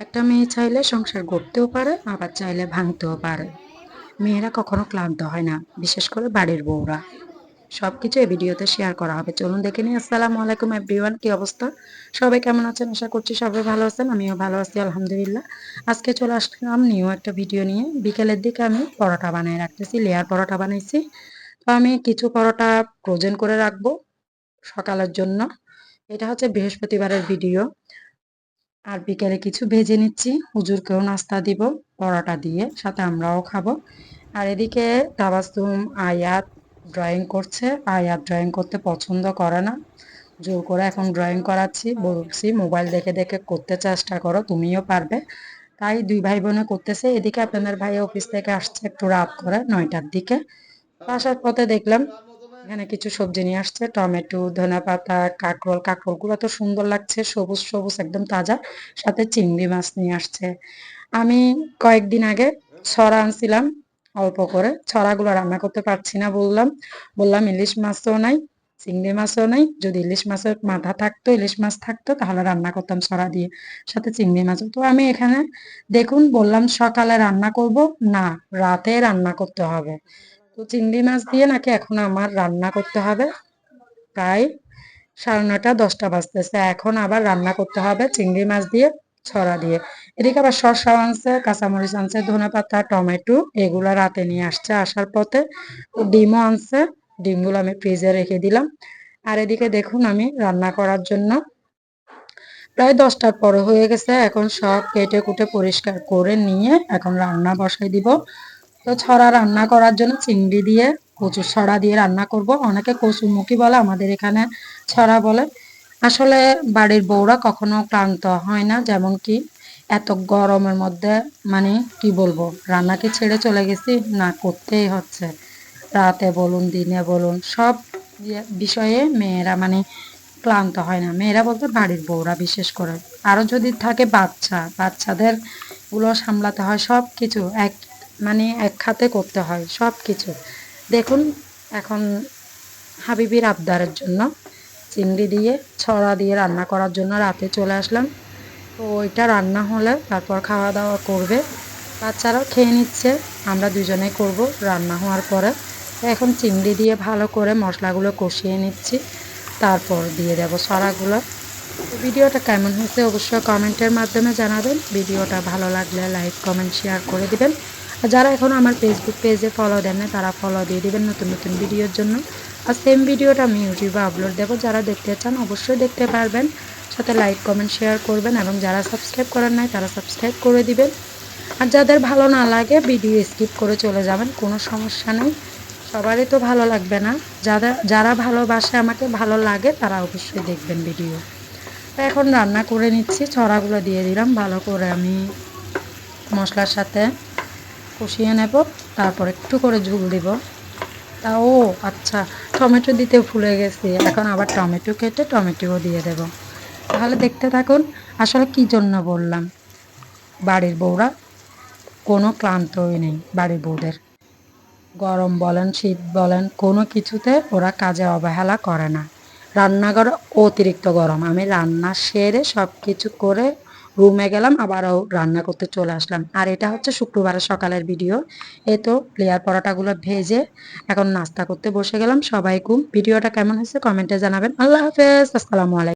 একটা মেয়ে চাইলে সংসার গড়তেও পারে, আবার চাইলে ভাঙতেও পারে। মেয়েরা কখনো ক্লান্ত হয় না, বিশেষ করে বাড়ির বউরা। সবকিছু এই ভিডিওতে শেয়ার করা হবে। চলুন দেখে নিই। আসসালামু আলাইকুম এভরিওয়ান কি অবস্থা? সবাই কেমন আছেন? আশা করছি সবাই ভালো আছেন, আমিও ভালো আছি, আলহামদুলিল্লাহ। আজকে চলে আসলাম নিউ একটা ভিডিও নিয়ে। বিকেলের দিকে আমি পরোটা বানিয়ে রাখতেছি লেয়ার পরোটা বানাইছি। তো আমি কিছু পরোটা ফ্রোজেন করে রাখব সকালের জন্য। এটা হচ্ছে বৃহস্পতিবারের ভিডিও আর বিকেলে কিছু ভেজে নিচ্ছি। হুজুরকেও নাস্তা দিব, পরোটা দিয়ে, সাথে আমরাও খাব। আর এদিকে তাবাসুম আয়াত ড্রয়িং করছে। আয়াত ড্রয়িং করতে পছন্দ করে না। জোর করে এখন ড্রয়িং করাচ্ছি। বলছি, মোবাইল দেখে দেখে করতে চেষ্টা করো, তুমিও পারবে। তাই দুই ভাই বোনে করতেছে। এদিকে আপনাদের ভাই অফিস থেকে আসছে একটু রাত করে, নয়টার দিকে। আসার পথে দেখলাম এখানে কিছু সবজি নিয়ে আসছে, টমেটো, ধনে পাতা, কাঁকরোল, কাঁকরোলগুলো তো সুন্দর লাগছে, সবুজ সবুজ, একদম তাজা। সাথে চিংড়ি মাছ নিয়ে আসছে। আমি কয়েকদিন আগে ছড়া আনছিলাম, অল্প করে। ছড়াগুলো রান্না করতে পারছি না বললাম। বললাম ইলিশ মাছও নাই, চিংড়ি মাছও নাই। যদি ইলিশ মাছের মাথা থাকতো, ইলিশ মাছ থাকতো, তাহলে রান্না করতাম ছড়া দিয়ে। সাথে চিংড়ি মাছ তো আমি এখানে দেখুন, বললাম সকালে রান্না করব, না, রাতে রান্না করতে হবে। তো চিংড়ি মাছ দিয়ে নাকি এখন আমার রান্না করতে হবে। প্রায় সাড়ে নটা দশটা বাজতেছে। এখন আবার রান্না করতে হবে চিংড়ি মাছ দিয়ে, ছড়া দিয়ে। এদিকে আবার শসা আনছে, কাঁচামরিচ আনছে ধনে পাতা টমেটো এগুলো রাতে নিয়ে আসছে আসার পথে। ডিমও আনছে, ডিমগুলো আমি ফ্রিজে রেখে দিলাম। আর এদিকে দেখুন আমি রান্না করার জন্য প্রায় দশটার পরে হয়ে গেছে। এখন সব কেটে কুটে পরিষ্কার করে নিয়ে এখন রান্না বসাই দিব। তো ছড়া রান্না করার জন্য চিংড়ি দিয়ে কচু ছড়া দিয়ে রান্না করব। অনেকে কচুমুখী বলে, আমাদের এখানে ছড়া বলে। আসলে বাড়ির বউরা কখনো ক্লান্ত হয় না, যেমন কি এত গরমের মধ্যে মানে কি বলব রান্নাকে ছেড়ে চলে গেছি? না, করতেই হচ্ছে। রাতে বলুন, দিনে বলুন, সব ইয়ে বিষয়ে মেয়েরা মানে ক্লান্ত হয় না। মেয়েরা বলতে বাড়ির বউরা বিশেষ করে। আরও যদি থাকে বাচ্চা, বাচ্চাদেরগুলো সামলাতে হয় সব কিছু এক মানে এক খাতে করতে হয় সব কিছু দেখুন, এখন হাবিবির আবদারের জন্য চিংড়ি দিয়ে, ছড়া দিয়ে রান্না করার জন্য রাতে চলে আসলাম। তো ওইটা রান্না হলে তারপর খাওয়া দাওয়া করবে। বাচ্চারাও খেয়ে নিচ্ছে, আমরা দুজনেই করব রান্না হওয়ার পরে। এখন চিংড়ি দিয়ে ভালো করে মশলাগুলো কষিয়ে নিচ্ছি, তারপর দিয়ে দেব ছড়াগুলো। ভিডিওটা কেমন হয়েছে অবশ্যই কমেন্টের মাধ্যমে জানাবেন। ভিডিওটা ভালো লাগলে লাইক, কমেন্ট, শেয়ার করে দিবেন। আর যারা এখন আমার ফেসবুক পেজে ফলো দেন না তারা ফলো দিয়ে দিবেন নতুন নতুন ভিডিওর জন্য। আর সেম ভিডিওটা আমি ইউটিউবে আপলোড দেবো। যারা দেখতে চান, অবশ্যই দেখতে পারবেন। সাথে লাইক কমেন্ট শেয়ার করবেন এবং যারা সাবস্ক্রাইব করেন নাই, তারা সাবস্ক্রাইব করে দিবেন। আর যাদের ভালো না লাগে ভিডিও স্কিপ করে চলে যাবেন, কোনো সমস্যা নেই। সবারই তো ভালো লাগবে না। যারা যারা ভালোবাসে আমাকে, ভালো লাগে, তারা অবশ্যই দেখবেন ভিডিও এখন রান্না করে নিচ্ছি, ছড়াগুলো দিয়ে দিলাম। ভালো করে আমি মশলার সাথে কষিয়ে নেব, তারপর একটু করে ঝুল দিব। তা, ও আচ্ছা টমেটো দিতে ভুলে গেছি। এখন আবার টমেটো কেটে টমেটোও দিয়ে দেব। তাহলে দেখতে থাকুন, আসলে কি জন্য বললাম। বাড়ির বউরা কোনো ক্লান্তই নেই, বাড়ির বউদের। গরম বলেন, শীত বলেন, কোনো কিছুতে ওরা কাজে অবহেলা করে না। রান্নাঘর অতিরিক্ত গরম। আমি রান্না সেরে সব কিছু করে রুমে গেলাম, আবারও রান্না করতে চলে আসলাম। আর এটা হচ্ছে শুক্রবারের সকালের ভিডিও। এ তো প্লেয়ার পরোটাগুলো ভেজে এখন নাস্তা করতে বসে গেলাম। সবাই কুম ভিডিওটা কেমন হয়েছে কমেন্টে জানাবেন। আল্লাহ হাফেজ। আসসালামু আলাইকুম।